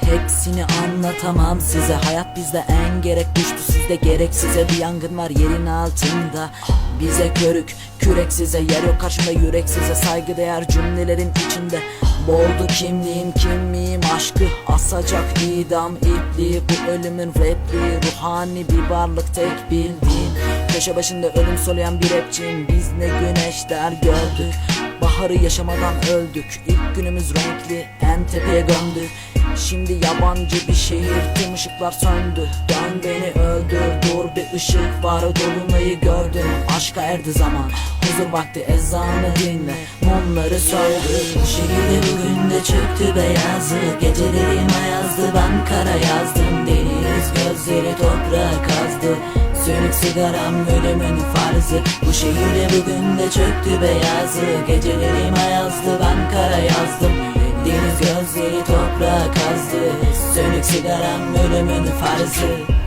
Hepsini anlatamam size. Hayat bizde en gerek düştü sizde gerek. Size Bir yangın var yerin altında. Bize körük kürek size. Yer yok karşımda yürek size. Saygıdeğer cümlelerin içinde. Boğuldu kimliğim kimliğim aşkı Asacak idam ipliği. Bu ölümün repliği Ruhani bir varlık tek bildiğin Köşe başında ölüm soluyan bir rapçiyim. Biz ne güneşler gördük. Baharı yaşamadan öldük. İlk günümüz renkli en tepeye gömdük Şimdi yabancı bir şehir tüm ışıklar söndü. Dön beni öldür dur bir ışık var Dolunayı gördüm. Aşka erdi zaman Huzur vakti ezanı dinle mumları söndür şehirde bugün de çöktü beyazı Gecelerim ayazdı ben kara yazdım. Deniz gözleri toprağa kazdı Sönük sigaram ölümün farzı. Bu şehirde bugün de çöktü beyazı Gecelerim ayazdı ben kara yazdım Sönük sigaram ölümün farzı